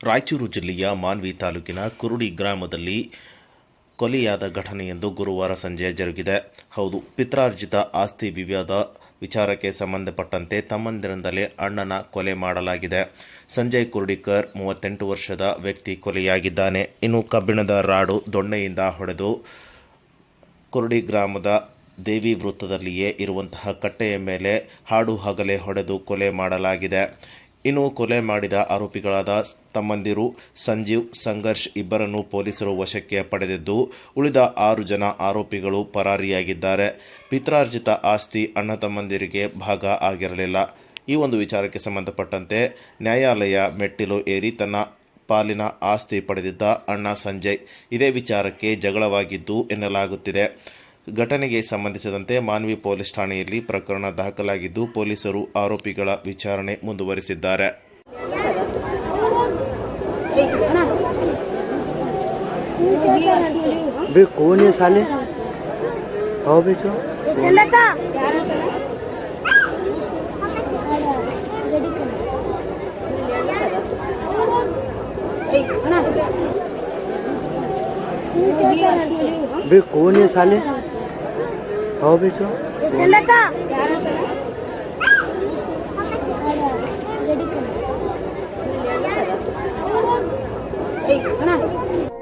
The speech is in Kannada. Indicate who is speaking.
Speaker 1: ರಾಯಚೂರು ಜಿಲ್ಲೆಯ ಮಾನ್ವಿ ತಾಲೂಕಿನ ಕುರುಡಿ ಗ್ರಾಮದಲ್ಲಿ ಕೊಲೆಯಾದ ಘಟನೆಯೊಂದು ಗುರುವಾರ ಸಂಜೆ ಜರುಗಿದೆ. ಹೌದು, ಪಿತ್ರಾರ್ಜಿತ ಆಸ್ತಿ ವಿವಾದ ವಿಚಾರಕ್ಕೆ ಸಂಬಂಧಪಟ್ಟಂತೆ ತಮ್ಮಂದಿರಿಂದಲೇ ಅಣ್ಣನ ಕೊಲೆ ಮಾಡಲಾಗಿದೆ. ಸಂಜಯ್ ಕುರುಡಿಕರ್ ಮೂವತ್ತೆಂಟು ವರ್ಷದ ವ್ಯಕ್ತಿ ಕೊಲೆಯಾಗಿದ್ದಾನೆ. ಇನ್ನು ಕಬ್ಬಿಣದ ರಾಡು ದೊಣ್ಣೆಯಿಂದ ಹೊಡೆದು ಕುರುಡಿ ಗ್ರಾಮದ ದೇವಿ ವೃತ್ತದಲ್ಲಿಯೇ ಇರುವಂತಹ ಕಟ್ಟೆಯ ಮೇಲೆ ಹಾಡು ಹಗಲೇ ಹೊಡೆದು ಕೊಲೆ ಮಾಡಲಾಗಿದೆ. ಇನ್ನು ಕೊಲೆ ಮಾಡಿದ ಆರೋಪಿಗಳಾದ ತಮ್ಮಂದಿರು ಸಂಜೀವ್, ಸಂಘರ್ಷ್ ಇಬ್ಬರನ್ನು ಪೊಲೀಸರು ವಶಕ್ಕೆ ಪಡೆದಿದ್ದು, ಉಳಿದ ಆರು ಜನ ಆರೋಪಿಗಳು ಪರಾರಿಯಾಗಿದ್ದಾರೆ. ಪಿತ್ರಾರ್ಜಿತ ಆಸ್ತಿ ಅಣ್ಣ ತಮ್ಮಂದಿರಿಗೆ ಭಾಗ ಆಗಿರಲಿಲ್ಲ. ಈ ಒಂದು ವಿಚಾರಕ್ಕೆ ಸಂಬಂಧಪಟ್ಟಂತೆ ನ್ಯಾಯಾಲಯ ಮೆಟ್ಟಿಲು ಏರಿ ತನ್ನ ಪಾಲಿನ ಆಸ್ತಿ ಪಡೆದಿದ್ದ ಅಣ್ಣ ಸಂಜಯ್ ಇದೇ ವಿಚಾರಕ್ಕೆ ಜಗಳವಾಗಿದ್ದು ಎನ್ನಲಾಗುತ್ತಿದೆ. ಘಟನೆಗೆ ಸಂಬಂಧಿಸಿದಂತೆ ಮಾನ್ವಿ ಪೊಲೀಸ್ ಠಾಣೆಯಲ್ಲಿ ಪ್ರಕರಣ ದಾಖಲಾಗಿದ್ದು ಪೊಲೀಸರು ಆರೋಪಿಗಳ ವಿಚಾರಣೆ ಮುಂದುವರಿಸಿದ್ದಾರೆ
Speaker 2: बे कौन है साले आओ बेचो
Speaker 3: चलता
Speaker 2: बे कौन